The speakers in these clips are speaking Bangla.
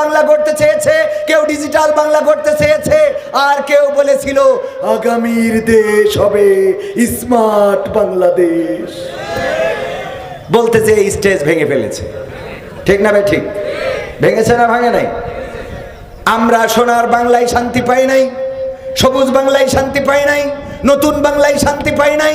বাংলা করতে চেয়েছে, কেউ ডিজিটাল বাংলা করতে চেয়েছে, আর কেউ বলেছিল, আগামীর দেশ হবে স্মার্ট বাংলাদেশ। বলতে যে স্টেজ ভেঙে ফেলেছে। ঠিক না ভাই? ঠিক। ভেঙেছে না ভাঙে নাই? আমরা সোনার বাংলায় শান্তি পাই নাই, সবুজ বাংলায় শান্তি পাই নাই, নতুন বাংলায় শান্তি পাই নাই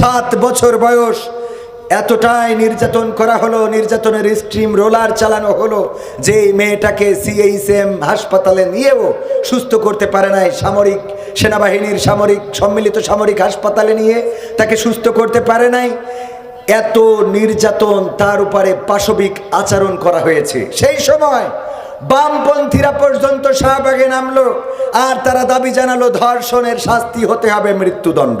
সাত বছর বয়স। এতটাই নির্যাতন করা হলো, নির্যাতনের স্ট্রিম রোলার চালানো হলো যে মেয়েটাকে সিএইচএম হাসপাতালে নিয়েও সুস্থ করতে পারে নাই সামরিক সেনাবাহিনীর সামরিক, সম্মিলিত সামরিক হাসপাতালে নিয়ে তাকে সুস্থ করতে পারে নাই। এত নির্যাতন তার উপরে পাশবিক আচরণ করা হয়েছে। সেই সময় বামপন্থীরা পর্যন্ত শাহবাগে নামলো, আর তারা দাবি জানালো, ধর্ষণের শাস্তি হতে হবে মৃত্যুদণ্ড।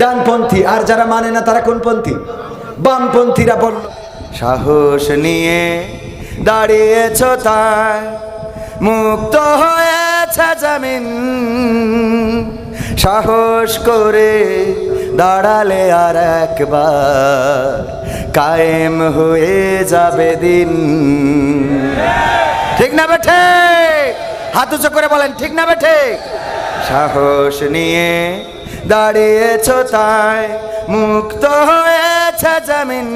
ডানপন্থী, আর যারা মানে না, তারা কোন পন্থী বামপন্থীরা বলল সাহস নিয়ে দাঁড়িয়েছ তাই, মুক্ত হয়েছে জামিন। সাহস করে দাঁড়ালে আর একবার কায়েম হয়ে যাবে দিন। ঠিক না বেঠে হাত উঁচু করে বলেন, ঠিক না বেঠে সাহস নিয়ে দাঁড়িয়েছ তাই মুক্ত হয়েছে জামিন।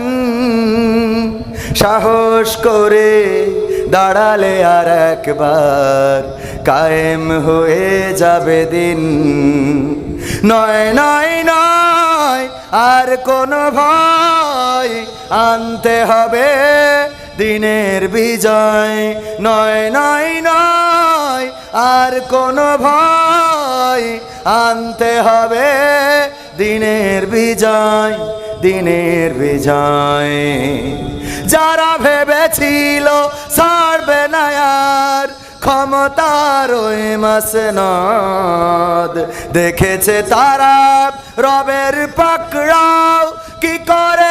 সাহস করে দাঁড়ালে আর একবার কায়েম হয়ে যাবে দিন। নয় নয় নয়, আর কোনো ভয় আনতে হবে। দিনের বিজয়। নয় নয় নয়, আর কোনো ভয়। আনতে হবে দিনের বিজয় দিনের বিজয়। যারা ভেবেছিল ছাড়বে না আর ক্ষমতার ওই মাসনদ দেখেছে তারা রবের পাকড়াও। কি করে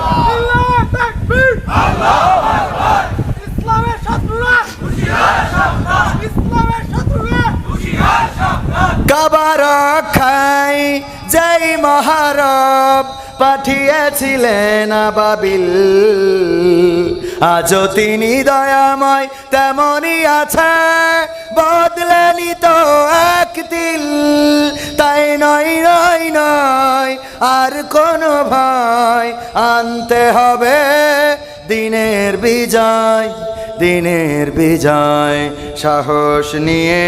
কাবার খাই যেই মহারব পাঠিয়েছিলেন আবাবিল। আজও তিনি দয়াময় তেমনই আছে, বদলেনি তো এক দিল। তাই নয় নয় নয়, আর কোনো ভয় আনতে হবে। দিনের বিজয় দিনের বিজয়, সাহস নিয়ে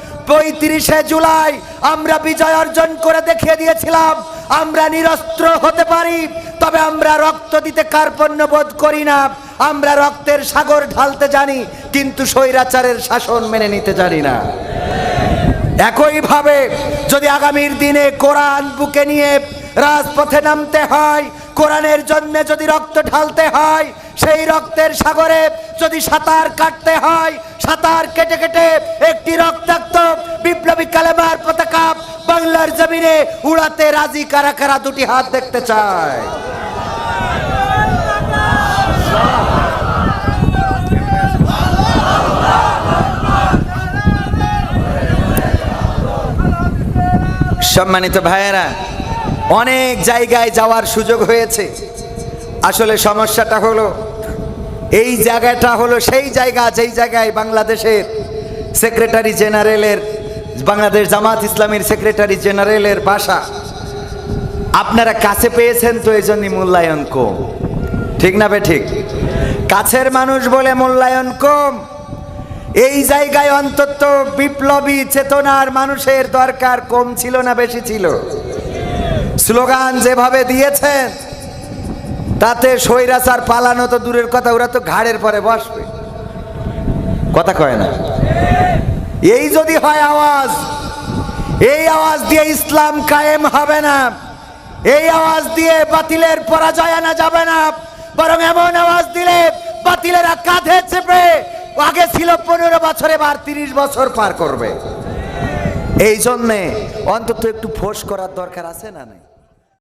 পঁয়ত্রিশে জুলাই আমরা বিজয় অর্জন করে দেখিয়ে দিয়েছিলাম, আমরা নিরস্ত্র হতে পারি, তবে আমরা রক্ত দিতে কার্পণ্য বোধ করি না, আমরা রক্তের সাগর ঢালতে জানি, কিন্তু স্বৈরাচারের শাসন মেনে নিতে জানি না। একইভাবে যদি আগামীর দিনে কোরআন বুকে নিয়ে রাজপথে নামতে হয়, কোরআনের জন্য যদি রক্ত ঢালতে হয়, সেই রক্তের সাগরে যদি সাঁতার কাটতে হয়, সাঁতার কেটে কেটে একটি রক্তাক্ত বিপ্লবী কালেমার পতাকা বাংলার জমিনে উড়াতে রাজি কারা কারা দুটি হাত দেখতে চায়? সম্মানিত ভাইয়েরা, অনেক জায়গায় যাওয়ার সুযোগ হয়েছে। আসলে সমস্যাটা হলো, এই জায়গাটা হলো সেই জায়গা যেই জায়গায় বাংলাদেশের সেক্রেটারি জেনারেলের বাংলাদেশ জামাত ইসলামীর সেক্রেটারি জেনারেলের বাসা। আপনারা কাছে পেয়েছেন তো এই জন্যই মূল্যায়ন কম। ঠিক না বে ঠিক? কাছের মানুষ বলে মূল্যায়ন কম। এই জায়গায় অন্তত বিপ্লবী, চেতনার মানুষের দরকার কম ছিল না বেশি ছিল। স্লোগান যেভাবে দিয়েছেন, তাতে স্বৈরাচার পালানো তো দূরের কথা, ওরা তো ঘাড়ের পরে বসবে। কথা কয় না? এই যদি হয় আওয়াজ, এই আওয়াজ দিয়ে ইসলাম কায়েম হবে না, এই আওয়াজ দিয়ে বাতিলের পরাজয় আনা যাবে না, বরং এমন আওয়াজ দিলে বাতিলেরা কাঁধে চেপে, আগে ছিল পনেরো বছরে বার তিরিশ বছর পার করবে। এই জন্যে অন্তত একটু ফোর্স করার দরকার আছে না নাই?